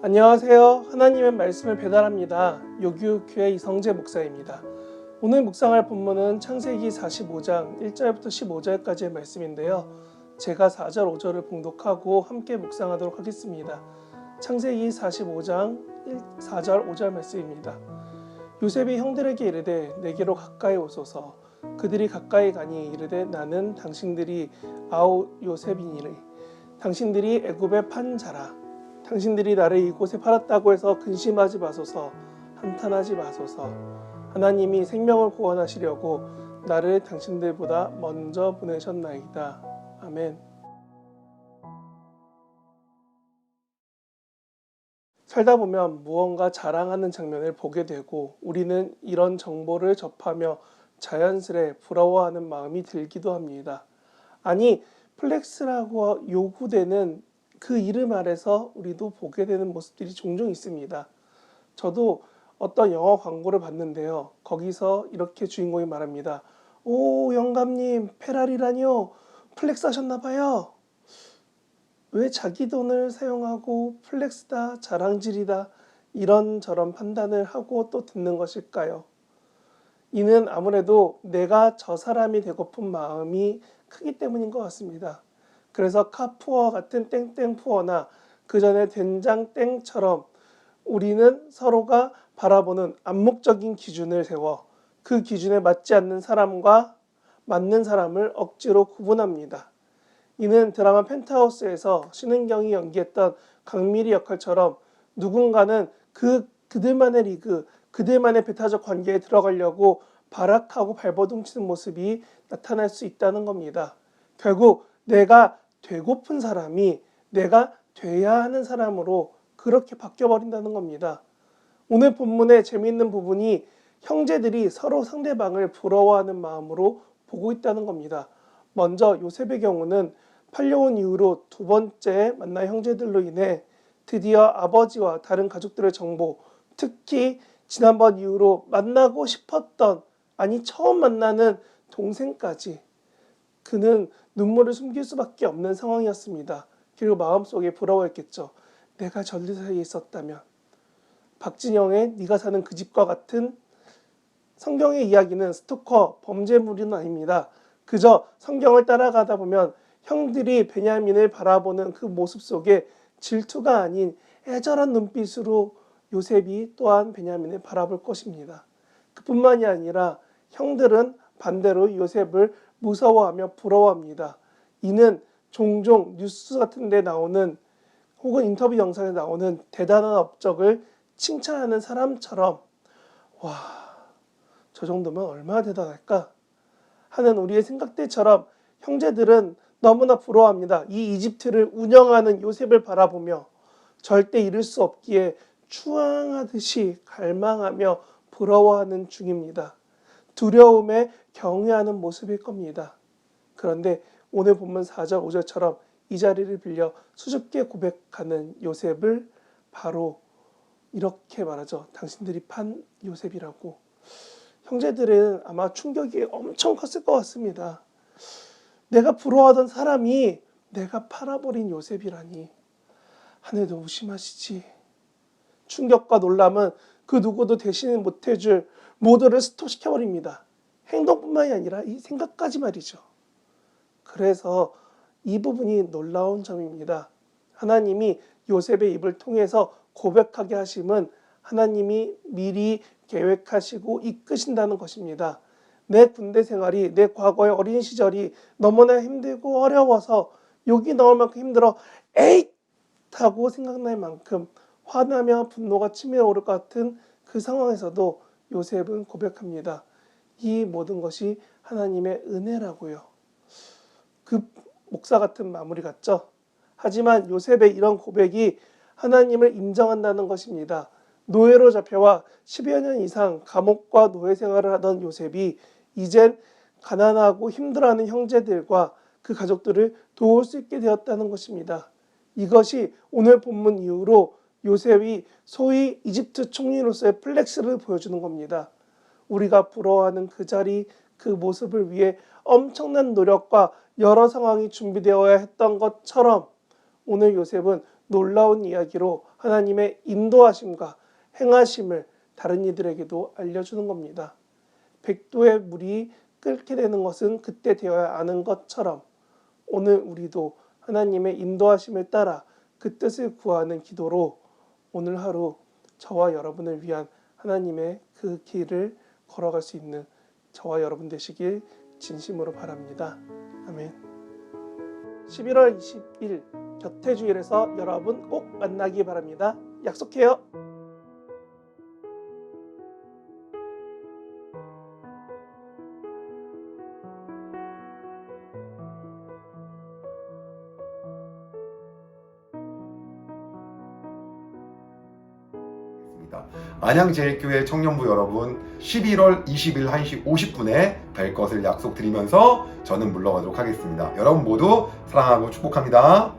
안녕하세요. 하나님의 말씀을 배달합니다. 요규교회 이성재 목사입니다. 오늘 묵상할 본문은 창세기 45장 1절부터 15절까지의 말씀인데요. 제가 4절, 5절을 봉독하고 함께 묵상하도록 하겠습니다. 창세기 45장 1, 4절, 5절 말씀입니다. 요셉이 형들에게 이르되 내게로 가까이 오소서 그들이 가까이 가니 이르되 나는 당신들이 아우 요셉이니리 당신들이 애굽에 판 자라 당신들이 나를 이곳에 팔았다고 해서 근심하지 마소서 한탄하지 마소서. 하나님이 생명을 구원하시려고 나를 당신들보다 먼저 보내셨나이다. 아멘. 살다 보면 무언가 자랑하는 장면을 보게 되고 우리는 이런 정보를 접하며 자연스레 부러워하는 마음이 들기도 합니다. 아니 플렉스라고 요구되는 그 이름 아래서 우리도 보게 되는 모습들이 종종 있습니다. 저도 어떤 영화 광고를 봤는데요. 거기서 이렇게 주인공이 말합니다. 오 영감님 페라리라뇨 플렉스 하셨나 봐요. 왜 자기 돈을 사용하고 플렉스다 자랑질이다 이런저런 판단을 하고 또 듣는 것일까요? 이는 아무래도 내가 저 사람이 되고픈 마음이 크기 때문인 것 같습니다. 그래서 카푸어 같은 땡땡푸어나 그 전에 된장땡처럼 우리는 서로가 바라보는 암묵적인 기준을 세워 그 기준에 맞지 않는 사람과 맞는 사람을 억지로 구분합니다. 이는 드라마 펜트하우스에서 신은경이 연기했던 강미리 역할처럼 누군가는 그 그들만의 리그, 그들만의 배타적 관계에 들어가려고 발악하고 발버둥치는 모습이 나타날 수 있다는 겁니다. 결국 내가 되고픈 사람이 내가 돼야 하는 사람으로 그렇게 바뀌어 버린다는 겁니다. 오늘 본문의 재미있는 부분이 형제들이 서로 상대방을 부러워하는 마음으로 보고 있다는 겁니다. 먼저 요셉의 경우는 팔려온 이후로 두 번째 만난 형제들로 인해 드디어 아버지와 다른 가족들의 정보, 특히 지난번 이후로 만나고 싶었던 아니 처음 만나는 동생까지 그는 눈물을 숨길 수밖에 없는 상황이었습니다. 그리고 마음속에 부러워했겠죠. 내가 전리 사이에 있었다면 박진영의 네가 사는 그 집과 같은 성경의 이야기는 스토커 범죄물은 아닙니다. 그저 성경을 따라가다 보면 형들이 베냐민을 바라보는 그 모습 속에 질투가 아닌 애절한 눈빛으로 요셉이 또한 베냐민을 바라볼 것입니다. 그뿐만이 아니라 형들은 반대로 요셉을 무서워하며 부러워합니다. 이는 종종 뉴스 같은 데 나오는 혹은 인터뷰 영상에 나오는 대단한 업적을 칭찬하는 사람처럼 와, 저 정도면 얼마나 대단할까 하는 우리의 생각들처럼 형제들은 너무나 부러워합니다. 이 이집트를 운영하는 요셉을 바라보며 절대 이룰 수 없기에 추앙하듯이 갈망하며 부러워하는 중입니다. 두려움에 경외하는 모습일 겁니다. 그런데 오늘 본문 4절 5절처럼 이 자리를 빌려 수줍게 고백하는 요셉을 바로 이렇게 말하죠. 당신들이 판 요셉이라고. 형제들은 아마 충격이 엄청 컸을 것 같습니다. 내가 부러워하던 사람이 내가 팔아버린 요셉이라니. 하늘도 무심하시지. 충격과 놀람은 그 누구도 대신 못해줄 모두를 스톱시켜버립니다. 행동뿐만이 아니라 이 생각까지 말이죠. 그래서 이 부분이 놀라운 점입니다. 하나님이 요셉의 입을 통해서 고백하게 하심은 하나님이 미리 계획하시고 이끄신다는 것입니다. 내 군대 생활이 내 과거의 어린 시절이 너무나 힘들고 어려워서 욕이 나올 만큼 힘들어 에잇 하고 생각날 만큼 화나며 분노가 치밀어 오를 것 같은 그 상황에서도 요셉은 고백합니다. 이 모든 것이 하나님의 은혜라고요. 그 목사 같은 마무리 같죠? 하지만 요셉의 이런 고백이 하나님을 인정한다는 것입니다. 노예로 잡혀와 10여 년 이상 감옥과 노예 생활을 하던 요셉이 이젠 가난하고 힘들어하는 형제들과 그 가족들을 도울 수 있게 되었다는 것입니다. 이것이 오늘 본문 이후로 요셉이 소위 이집트 총리로서의 플렉스를 보여주는 겁니다. 우리가 부러워하는 그 자리, 그 모습을 위해 엄청난 노력과 여러 상황이 준비되어야 했던 것처럼 오늘 요셉은 놀라운 이야기로 하나님의 인도하심과 행하심을 다른 이들에게도 알려주는 겁니다. 백도의 물이 끓게 되는 것은 그때 되어야 아는 것처럼 오늘 우리도 하나님의 인도하심을 따라 그 뜻을 구하는 기도로 오늘 하루 저와 여러분을 위한 하나님의 그 길을 걸어갈 수 있는 저와 여러분 되시길 진심으로 바랍니다. 아멘. 11월 20일 곁태주일에서 여러분 꼭 만나기 바랍니다. 약속해요. 있습니다. 안양제일교회 청년부 여러분 11월 20일 1시 50분에 뵐 것을 약속드리면서 저는 물러가도록 하겠습니다. 여러분 모두 사랑하고 축복합니다.